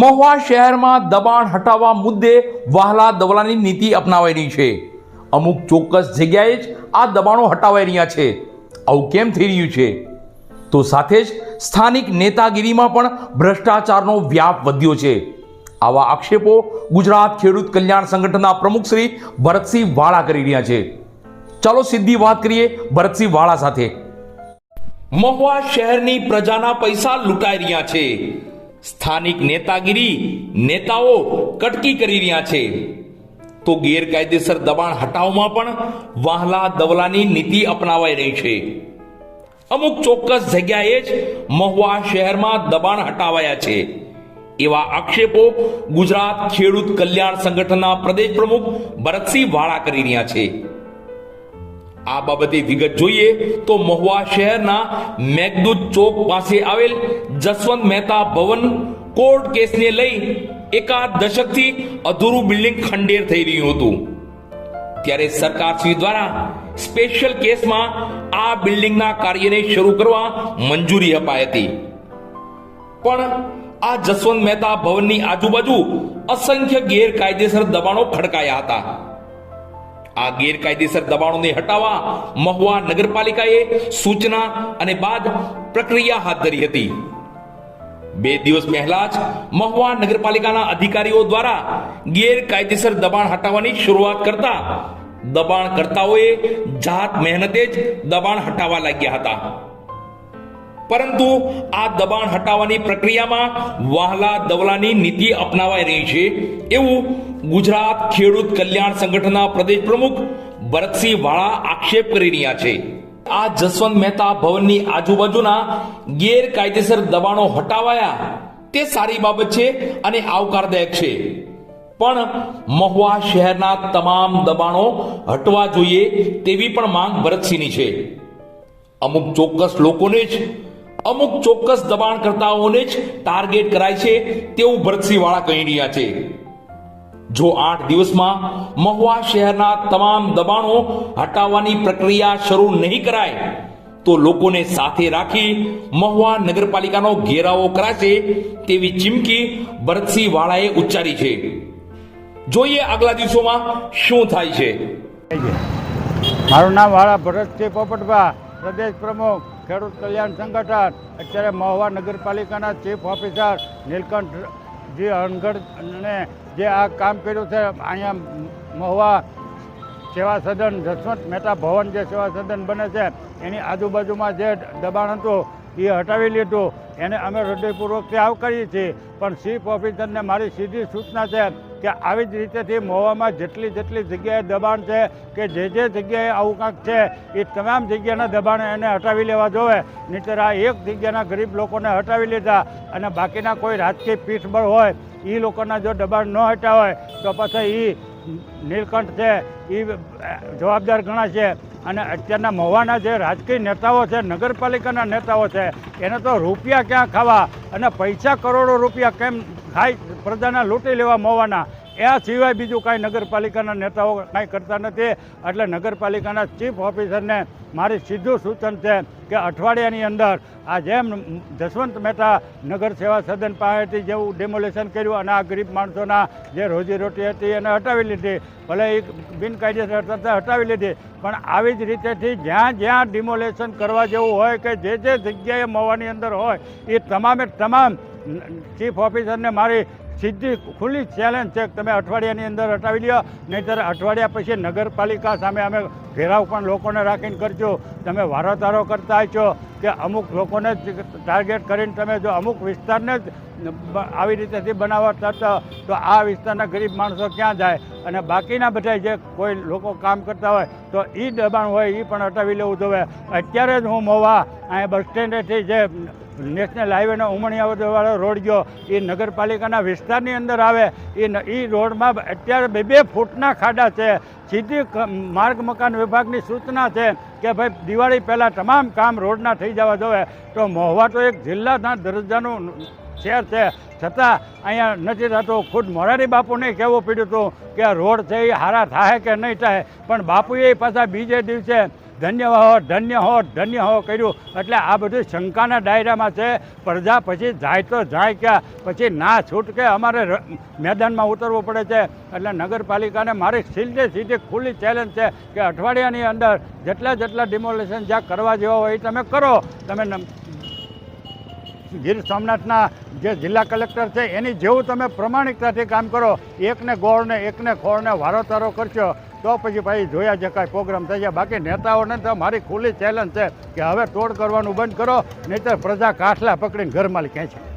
મહુવા શહેરમાં દબાણ હટાવવા મુદ્દે વહાલા દવલાની નીતિ અપનાવાઈ રહી છે. અમુક ચોક્કસ જગ્યાએ જ આ દબાણો હટાવાઈ રહ્યા છે. આવું કેમ થઈ રહ્યું છે? તો સાથે જ સ્થાનિક નેતાગીરીમાં પણ ભ્રષ્ટાચારનો વ્યાપ વધ્યો છે. આવા આક્ષેપો ગુજરાત ખેડૂત કલ્યાણ સંગઠનના પ્રમુખ શ્રી ભરતસિંહ વાળા કરી રહ્યા છે. ચાલો સીધી વાત કરીએ ભરતસિંહ વાળા સાથે. મહુવા શહેરની પ્રજાના પૈસા લૂંટાઈ રહ્યા છે. સ્થાનિક નેતાગીરી નેતાઓ કટકી કરી રહ્યા છે. તો ગેરકાયદેસર દબાણ હટાવવામાં પણ વાહલા દવલાની નીતિ અપનાવાઈ રહી છે. અમુક ચોક્કસ જગ્યાએ જ મહુવા શહેરમાં દબાણ હટાવાયા છે. એવા આક્ષેપો ગુજરાત ખેડૂત કલ્યાણ સંગઠનના પ્રદેશ પ્રમુખ ભરતસિંહ વાળા કરી રહ્યા છે. આ બાબતે વિગત જોઈએ તો મહુવા શહેરના મેઘદૂત ચોક પાસે આવેલ જસવંત મહેતા ભવન કોર્ટ કેસને લઈ એકાદ દશકથી અધૂરું બિલ્ડિંગ ખંડેર થઈ રહ્યું હતું. ત્યારે સરકારશ્રી દ્વારા સ્પેશિયલ કેસમાં આ બિલ્ડિંગના કાર્યને શરૂ કરવા મંજૂરી અપાઈ હતી. પણ આ જસવંત મહેતા ભવનની આજુબાજુ અસંખ્ય ગેરકાયદેસર દબાણો ખડકાયા હતા. આ ગેરકાયદેસર દબાણોને હટાવવા મહુવા નગરપાલિકાએ સૂચના અને બાદ પ્રક્રિયા હાથ ધરી હતી. બે દિવસ પહેલા જ મહુવા નગરપાલિકાના અધિકારીઓ દ્વારા ગેરકાયદેસર દબાણ હટાવવાની શરૂઆત કરતા દબાણકર્તાઓએ જાત મહેનતે જ દબાણ હટાવવા લાગ્યા હતા. પરંતુ આ દબાણ હટાવવાની પ્રક્રિયામાં વાહલા દવલાની નીતિ અપનાવાઈ રહી છે. એવું ગુજરાત ખેડૂત કલ્યાણ સંગઠનના પ્રદેશ પ્રમુખ ભરતસિંહ વાળા આક્ષેપ કરી રહ્યા છે. આ જસવંત મહેતા ભવનની આજુબાજુના ગેરકાયદેસર દબાણો હટાવાયા તે સારી બાબત છે અને આવકારદાયક છે. પણ મહુવા શહેરના તમામ દબાણો હટવા જોઈએ તેવી પણ માંગ ભરતસિંહની છે. અમુક ચોક્કસ લોકોને જ અમુક ચોક્કસ દબાણકર્તાઓને જ ટાર્ગેટ કરાય છે તેવું ભરતસિંહવાળા કહી રહ્યા છે. જો આઠ દિવસમાં મહુવા શહેરના તમામ દબાણો હટાવવાની પ્રક્રિયા શરૂ નહીં કરાય, તો લોકોને સાથે રાખી મહુવા નગરપાલિકાનો ઘેરાવો કરાશે તેવી ચીમકી ભરતસિંહ વાળાએ ઉચ્ચારી છે. જોઈએ આગલા દિવસોમાં શું થાય છે. મારું નામ વાળા ભરતસિંહ પોપટભા, પ્રદેશ પ્રમુખ. ખેડૂત કલ્યાણ સંગઠન. અત્યારે મહુવા નગરપાલિકાના ચીફ ઓફિસર નીલકંઠજી હનગઢને જે આ કામ કર્યું છે, અહીંયા મહુવા સેવા સદન, જસવંત મહેતા ભવન જે સેવા સદન બને છે, એની આજુબાજુમાં જે દબાણ હતું, એ હટાવી લીધું. એને અમે હૃદયપૂર્વકથી આવકારીએ છીએ, પણ ચીફ ઓફિસરને મારી સીધી સૂચના છે કે આવી જ રીતેથી મહુવામાં જેટલી જેટલી જગ્યાએ દબાણ છે કે જે જે જગ્યાએ આવું કાંક છે, એ તમામ જગ્યાના દબાણ એને હટાવી લેવા જોવે. નહીંતર આ એક જગ્યાના ગરીબ લોકોને હટાવી લીધા અને બાકીના કોઈ રાજકીય પીઠબળ હોય એ લોકોના જો દબાણ ન હોય, તો પછી એ નીલકંઠ છે એ જવાબદાર ગણાશે અને અત્યારના મહુવાના જે રાજકીય નેતાઓ છે, નગરપાલિકાના નેતાઓ છે, એને તો રૂપિયા ક્યાં ખાવા? અને પૈસા કરોડો રૂપિયા કેમ ખાઈ પ્રજાના લૂંટી લેવા મોવાના. એ સિવાય બીજું કાંઈ નગરપાલિકાના નેતાઓ કાંઈ કરતા નથી. એટલે નગરપાલિકાના ચીફ ઓફિસરને મારી સીધું સૂચન છે કે અઠવાડિયાની અંદર આ જેમ જસવંત મહેતા નગર સેવા સદન પાસેથી જેવું ડેમોલેશન કર્યું અને આ ગરીબ માણસોના જે રોજીરોટી હતી એને હટાવી લીધી. ભલે એ બિનકાયદેસર થતા હટાવી લીધી. પણ આવી જ રીતેથી જ્યાં જ્યાં ડિમોલેશન કરવા જેવું હોય કે જે જે જગ્યાએ મવાની અંદર હોય, એ તમામે તમામ ચીફ ઓફિસરને મારી સીધી ખુલ્લી ચેલેન્જ છે તમે અઠવાડિયાની અંદર હટાવી લ્યો, નહીંતર અઠવાડિયા પછી નગરપાલિકા સામે અમે ઘેરાવ પણ લોકોને રાખીને કરજો. તમે વારોતારો કરતા છો કે અમુક લોકોને જ ટાર્ગેટ કરીને તમે જો અમુક વિસ્તારને જ આવી રીતેથી બનાવવા થતા તો આ વિસ્તારના ગરીબ માણસો ક્યાં જાય? અને બાકીના બધા જે કોઈ લોકો કામ કરતા હોય તો એ દબાણ હોય એ પણ હટાવી લેવું જોઈએ અત્યારે જ હું મોવા, અહીંયા બસ સ્ટેન્ડેથી જે નેશનલ હાઈવેનો ઉમણિયાવાળો રોડ ગયો. એ નગરપાલિકાના વિસ્તારની અંદર આવે. એ એ રોડમાં અત્યારે બે બે ફૂટના ખાડા છે. સીધી માર્ગ મકાન વિભાગની સૂચના છે કે ભાઈ દિવાળી પહેલાં તમામ કામ રોડના થઈ જવા જોવે. તો મહુવા તો એક જિલ્લાના દરજ્જાનું શહેર છે. છતાં અહીંયા નથી થતું. ખુદ મોરારી બાપુને કહેવું પડ્યું હતું કે આ રોડ છે એ હારા થાય કે નહીં થાય પણ બાપુએ પાછા બીજે દિવસે ધન્ય હો ધન્ય હો ધન્ય હો કર્યું. એટલે આ બધું શંકાના ડાયરામાં છે. પ્રજા પછી જાય તો જાય ક્યાં? પછી ના છૂટકે અમારે મેદાનમાં ઉતરવું પડે છે. એટલે નગરપાલિકાને મારી સીધે સીધી ખુલ્લી ચેલેન્જ છે કે અઠવાડિયાની અંદર જેટલા જેટલા ડિમોલેશન જ્યાં કરવા જેવા હોય એ તમે કરો. તમે ગીર સોમનાથના જે જિલ્લા કલેક્ટર છે એની જેવું તમે પ્રમાણિકતાથી કામ કરો. એકને ગોળને એકને ખોળને વારોતારો કરશો. તો પછી ભાઈ જોયા જકાય પ્રોગ્રામ થઈ જાય બાકી નેતાઓને તો મારી ખુલ્લી ચેલેન્જ છે કે હવે તોડ કરવાનું બંધ કરો, નહીંતર પ્રજા કાઠલા પકડીને ઘરમાં ખેંચે